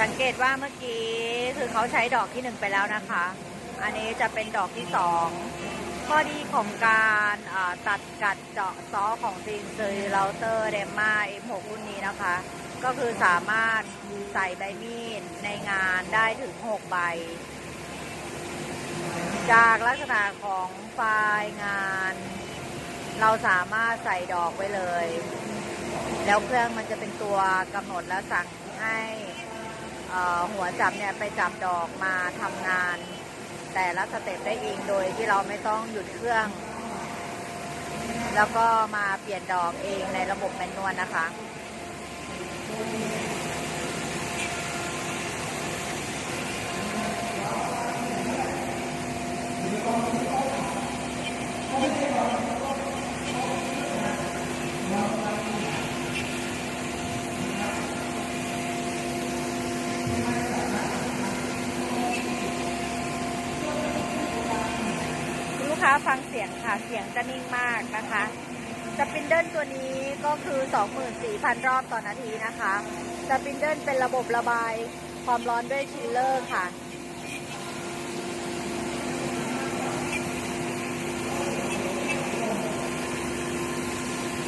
สังเกตว่าเมื่อกี้คือเขาใช้ดอกที่หนึ่งไปแล้วนะคะ อันนี้จะเป็นดอกที่สองข้อดีของการตัดกัดเจาะซอของซีนซีเราเตอร์เดมมา M6 รุ่นนี้นะคะ ก็คือสามารถใส่ใบมีดในงานได้ถึง 6 ใบ จากลักษณะของไฟล์งาน เราสามารถใส่ดอกไว้เลย แล้วเครื่องมันจะเป็นตัวกำหนดและสั่งให้ หัวจับเนี่ยไปจับดอกมาทำงาน แต่ละสเต็ปได้เองโดยที่เราไม่ต้องหยุดเครื่อง แล้วก็มาเปลี่ยนดอกเองในระบบแมนนวลนะคะ ฟังเสียงค่ะ เสียงจะนิ่งมากนะคะสปินเดิลตัวนี้ก็คือ 24,000 รอบต่อนาทีนะคะสปินเดิลเป็นระบบระบายความร้อนด้วยชิลเลอร์ค่ะ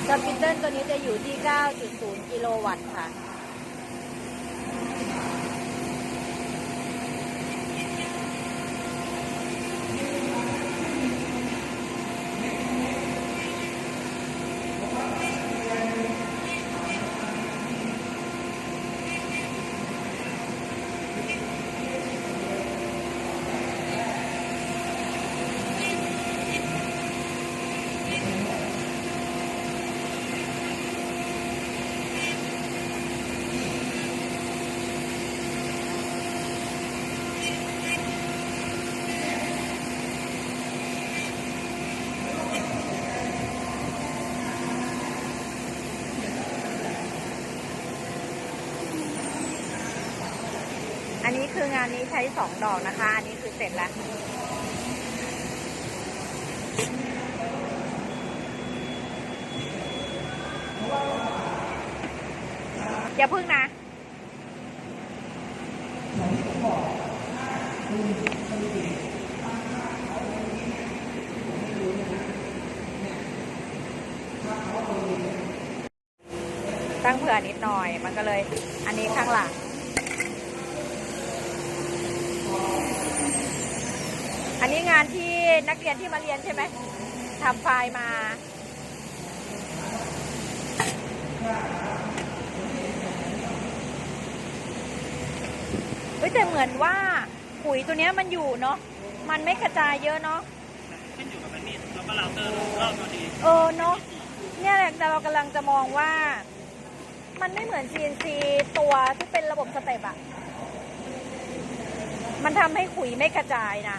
สปินเดิลตัวนี้จะอยู่ที่ 9.0 กิโลวัตต์ค่ะ คืองานนี้ใช้สองดอกนะคะ อันนี้คือเสร็จแล้วอย่าพึ่งนะตั้งเผื่อนิดหน่อย มันก็เลย อันนี้ข้างหลัง อันนี้งานที่นักเรียนที่มาเรียนใช่ไหมทำไฟล์มา เฮ้ยแต่เหมือนว่าปุ๋ยตัวเนี้ยมันอยู่เนาะ มันไม่กระจายเยอะเนาะ ขึ้นอยู่กับมันนี่แล้วก็เราเตอร์รอบตัวดีเออเนาะ เนี่ยแหละแต่เรากำลังจะมองว่า มันไม่เหมือน CNC ตัวที่เป็นระบบสเต็ปอะมันทำให้ขุยไม่กระจายนะ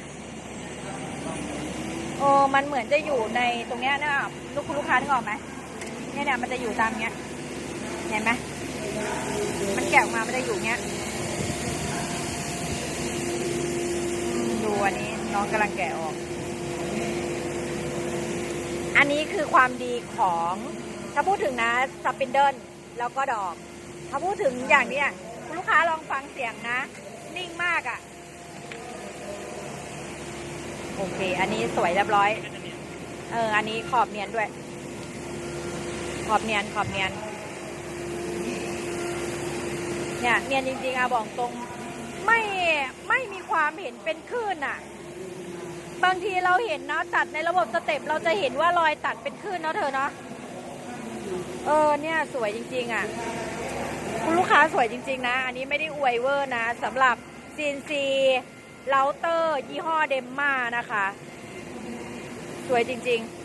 เออมันเหมือนจะอยู่ในตรงเนี้ยนะลูกคุณลูกค้านึกออกไหมเนี่ยเนี่ยมันจะอยู่ตามเนี้ย เห็นไหมมันแกะออกมามันจะอยู่เนี้ยดูอันนี้น้องกำลังแกะออก อันนี้คือความดีของถ้าพูดถึงนะสปินเดิลแล้วก็ดอก ถ้าพูดถึงอย่างเนี้ยคุณลูกค้าลองฟังเสียงนะ นิ่งมากอะ่ะ โอเค อันนี้สวยเรียบร้อย เออ อันนี้ขอบเนียนด้วย ขอบเนียน ขอบเนียน เนี่ย เนียนจริงๆอะบอกตรง ไม่ ไม่มีความเห็นเป็นคลื่นอะบางทีเราเห็นเนาะตัดในระบบสเต็ปเราจะเห็นว่ารอยตัดเป็นคลื่นเนาะเธอเนาะ เออ เนี่ย สวยจริง ๆอะคุณลูกค้าสวยจริง ๆ นะ อันนี้ไม่ได้อวยเวอร์นะสำหรับ CNC เลาเตอร์ ยี่ห้อเดมมานะคะ สวยจริง ๆ